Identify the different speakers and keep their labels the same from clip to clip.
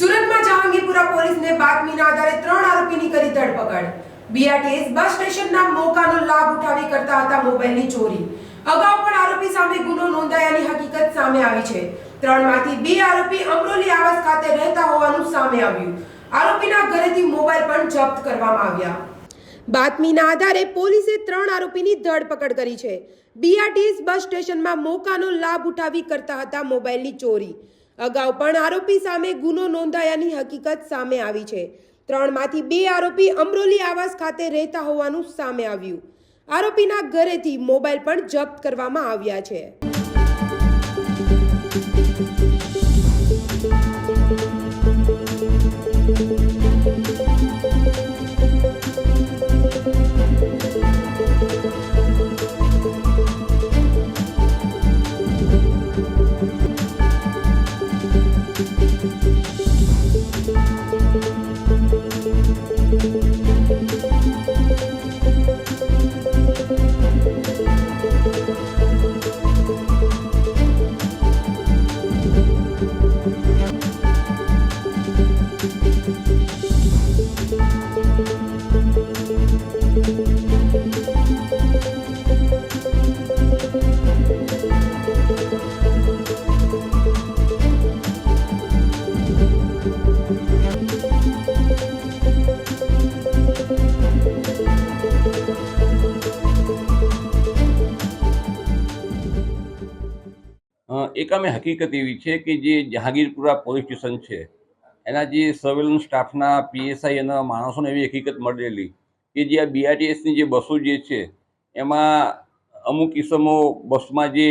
Speaker 1: સુરતમાં જહાંગીરપુરા પોલીસને બાતમીના આધારે ત્રણ આરોપીની કરી ધરપકડ. બીઆરટીએસ બસ સ્ટેશનના મોકાનો લાભ ઉઠાવી કરતા હતા મોબાઈલની ચોરી. અગાઉ પણ આરોપી સામે ગુનો નોંધાયાની હકીકત સામે આવી છે. ત્રણમાંથી બે આરોપી અમરોલી આવાસ ખાતે રહેતા હોવાનું સામે આવ્યું. આરોપીના ઘરેથી મોબાઈલ પણ જપ્ત કરવામાં આવ્યા. બાતમીના આધારે પોલીસે ત્રણ આરોપીની ધરપકડ કરી છે. બીઆરટીએસ બસ સ્ટેશનમાં મોકાનો લાભ ઉઠાવી કરતા હતા મોબાઈલની ચોરી. અગાઉ પણ આરોપી સામે ગુનો નોંધાયાની હકીકત સામે આવી છે. ત્રણમાંથી બે આરોપી અમરોલી આવાસ ખાતે રહેતા હોવાનું સામે આવ્યું. આરોપીના ઘરેથી મોબાઈલ પણ જપ્ત કરવામાં આવ્યા છે.
Speaker 2: એક અમે હકીકત એવી છે કે જે જહાંગીરપુરા પોલીસ સ્ટેશન છે, એના જે સર્વેલન્સ સ્ટાફના પીએસઆઈ અને માણસોને એવી હકીકત મળેલી કે જે આ બીઆરટીએસની જે બસો જે છે, એમાં અમુક કિસ્સામાં બસમાં જે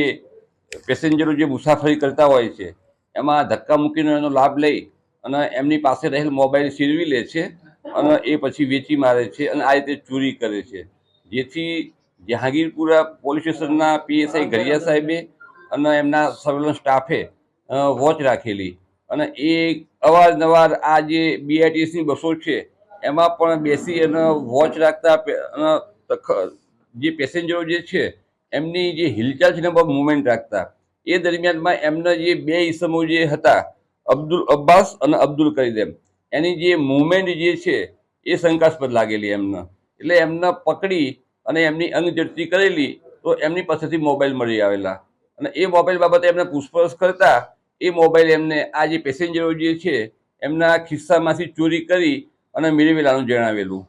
Speaker 2: પેસેન્જરો જે મુસાફરી કરતા હોય છે, એમાં ધક્કા મૂકીને એનો લાભ લઈ અને એમની પાસે રહેલ મોબાઈલ સીરવી લે છે અને એ પછી વેચી મારે છે અને આ રીતે ચોરી કરે છે. જેથી જહાંગીરપુરા પોલીસ સ્ટેશનના પીએસઆઈ ઘરિયા સાહેબે અને એમના સર્વેલન્સ સ્ટાફે વોચ રાખેલી. અને એ અવારનવાર આ જે બીઆરટીએસની બસો છે, એમાં પણ બેસી અને વોચ રાખતા જે પેસેન્જરો જે છે, એમની જે હિલચાલ છે ને બહુ મુવમેન્ટ રાખતા. એ દરમિયાનમાં એમના જે બે ઈસમો જે હતા, અબ્દુલ અબ્બાસ અને અબ્દુલ કરીદેમ એની જે મુવમેન્ટ જે છે, એ શંકાસ્પદ લાગેલી એમને. એટલે એમને પકડી અને એમની અંગ જડતી કરેલી, તો એમની પાસેથી મોબાઈલ મળી આવેલા. અને એ મોબાઈલ બાબતે એમને પૂછપરછ કરતા એ મોબાઈલ એમને આ જે પેસેન્જરો જે છે, એમના ખિસ્સામાંથી ચોરી કરી અને મેળવેલાનું જણાવેલું.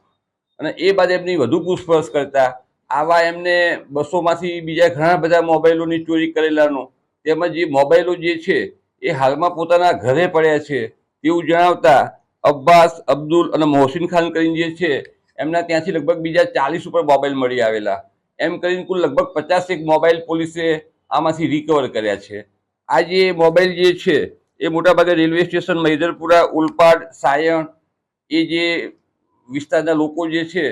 Speaker 2: અને એ બાદ એમની વધુ પૂછપરછ કરતા આવા એમને બસોમાંથી બીજા ઘણા બધા મોબાઈલોની ચોરી કરેલાનું તેમજ એ મોબાઈલો જે છે, એ હાલમાં પોતાના ઘરે પડ્યા છે તેવું જણાવતા અબ્બાસ, અબ્દુલ અને મોહસિન ખાન કરીને જે છે, એમના ત્યાંથી લગભગ બીજા ચાલીસ ઉપર મોબાઈલ મળી આવેલા. એમ કરીને કુલ લગભગ પચાસેક મોબાઈલ પોલીસે આમાંથી રિકવર કર્યા છે. આ જે મોબાઈલ જે છે, એ મોટાભાગે રેલવે સ્ટેશન મૈદરપુરા ઉલપાડ, સાયણ, એ જે વિસ્તારના લોકો જે છે,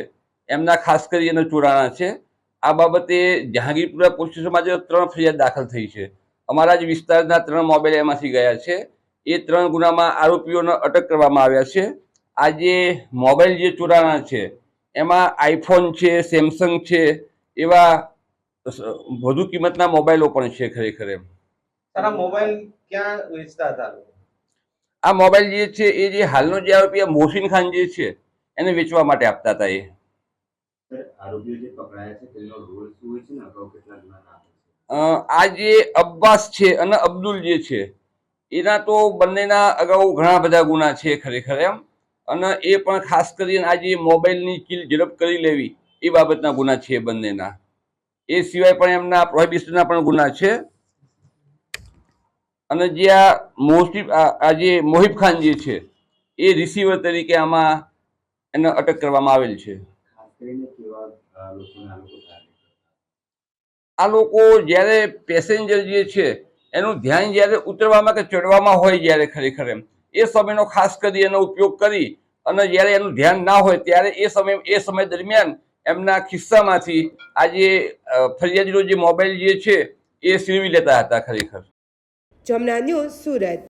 Speaker 2: એમના ખાસ કરી અને ચોરાણા છે. આ બાબતે જહાંગીરપુરા પોલીસ સ્ટેશનમાં જે ત્રણ ફરિયાદ દાખલ થઈ છે. અમારા જ વિસ્તારના ત્રણ મોબાઈલ એમાંથી ગયા છે. એ ત્રણ ગુનામાં આરોપીઓને અટક કરવામાં આવ્યા છે. આ જે મોબાઈલ જે ચોરાણા છે, એમાં આઈફોન છે સેમસંગ છે, એવા વધુ કિંમતના મોબાઈલો પણ છે ખરેખર એમ.
Speaker 3: તારા મોબાઈલ ક્યાં વેચતા હતા
Speaker 2: આ મોબાઈલ જે છે એ જે હાલનો જે આરોપી આ મોહસિન ખાન જે છે એને વેચવા માટે આપતા હતા એ. આ જે અબ્બાસ છે અને અબ્દુલ જે છે એના તો બંનેના અગાઉ ઘણા બધા ગુના છે ખરેખર એમ. અને એ પણ ખાસ કરીને આ જે મોબાઈલની કિલ ઝડપ કરી લેવી એ બાબતના ગુના છે બંનેના. એ સિવાય પણ એમના પ્રોહિબિશનના પણ ગુના છે. અને જે આ મોસ્ટી આ જે મોહિબ ખાન જે છે એ રિસીવર તરીકે આમાં એને અટક કરવામાં આવેલ છે.
Speaker 4: આ લોકો
Speaker 2: જ્યારે પેસેન્જર જે છે એનું ધ્યાન જ્યારે ઉતરવામાં કે ચડવામાં હોય જ્યારે ખરેખર એમ એ સમયનો ખાસ કરી એનો ઉપયોગ કરી અને જ્યારે એનું ધ્યાન ના હોય ત્યારે એ સમય એ સમય દરમિયાન એમના ખિસ્સામાંથી આજે ફરિયાદીનો જે મોબાઈલ જે છે, એ સીરવી લેતા હતા ખરેખર.
Speaker 1: જમના ન્યૂઝ સુરત.